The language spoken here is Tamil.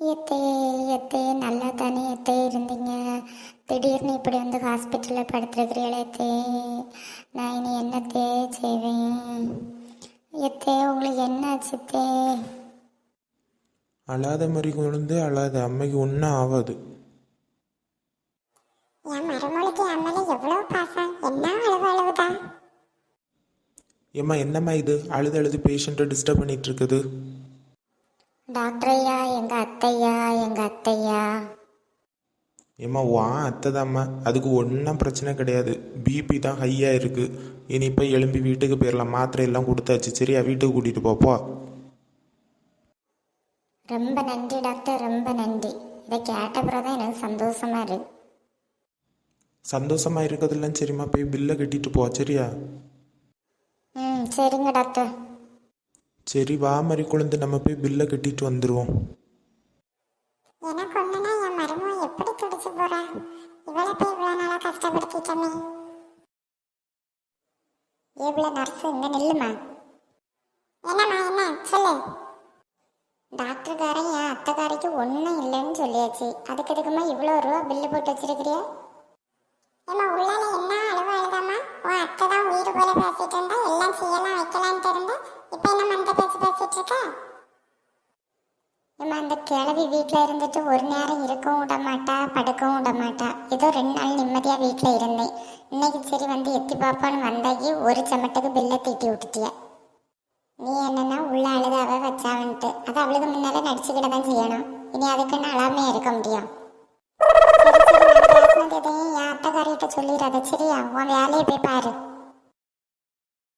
எத்தே எத்தே நல்லா தானே எத்தே இருந்தீங்க? திடீர்னு இப்படி வந்து ஹாஸ்பிட்டலில் படுத்துருக்கிறீங்களே எத்தே. நான் இனி என்னத்தே செய்வேன்? எத்தே உங்களுக்கு என்ன ஆச்சுத்தே அழாத மாதிரி குழந்தை அழாத அம்மைக்கு ஒன்றும் ஆகாது என் மருமகளுக்கு என் மேல எவ்வளவு பாசம்? என்ன அளவு அளவுதான் ஏம்மா என்னம்மா இது? அழுது அழுது பேஷண்ட்டை டிஸ்டர்ப் பண்ணிட்டு இருக்குது. டாக்டர் ஐயா எங்கள் அத்தையா? எங்கள் அத்தையா? ஏம்மா வா அத்தை தாம்மா அதுக்கு ஒன்றும் பிரச்சனை கிடையாது. பிபி தான் ஹையாக இருக்குது இனி இப்போ எழும்பி வீட்டுக்கு போயிடலாம் மாத்திரை எல்லாம் கொடுத்தாச்சு. சரியா வீட்டுக்கு கூட்டிகிட்டு போப்போ ரொம்ப நன்றி டாக்டர். ரொம்ப நன்றி. இதை கேட்ட பிறகு தான் எனக்கு சந்தோஷமா இருக்கு. சந்தோஷமா இருக்கிறதெல்லாம் சரிம்மா போய் பில்லை கட்டிட்டு போ சரியா? ம் சரிங்க டாக்டர். சரி வா மாதிரி குழந்தை நம்ம போய் பில்லை கட்டிட்டு வந்துடுவோம் எனக்கு ஒண்ணுனா என் மருமக எப்படி துடிச்சு போறா? இவளை போய் இவ்வளவு நாளா கஷ்டப்படுத்திட்டமே. ஏபிள நர்ஸ் இங்கே நில்லுமா? என்னம்மா என்ன? சொல்லு. டாக்டர்காரன் என் அத்தைக்காரிக்கு ஒன்றும் இல்லைன்னு சொல்லியாச்சு. அதுக்கு எதுக்குமா இவ்வளோ ரூபா பில்லு போட்டு வச்சிருக்கிறியா? ஏம்மா உள்ளால என்ன? நம்ம அந்த கிழவி வீட்டில் இருந்துட்டு ஒரு நேரம் இருக்கவும் விட மாட்டா படுக்கவும் விட மாட்டா. ஏதோ ரெண்டு நாள் நிம்மதியாக வீட்டில் இருந்தேன். இன்னைக்கு சரி வந்து எத்தி பாப்பான்னு வந்தாக்கி ஒரு செமட்டுக்கு பில்லை தீட்டி விட்டுட்டிய. நீ என்னன்னா உள்ள அழுதாவ வச்சாவன்ட்டு. அது அவளுக்கு முன்னால நடிச்சுக்கிட தான் செய்யணும். இனி அதுக்குன்னு அழாமையா இருக்க முடியும்? எதையும் என் அத்தைக்காரிட்ட சொல்லிடாத. சரியா? உன் வேலையை போய் பாரு.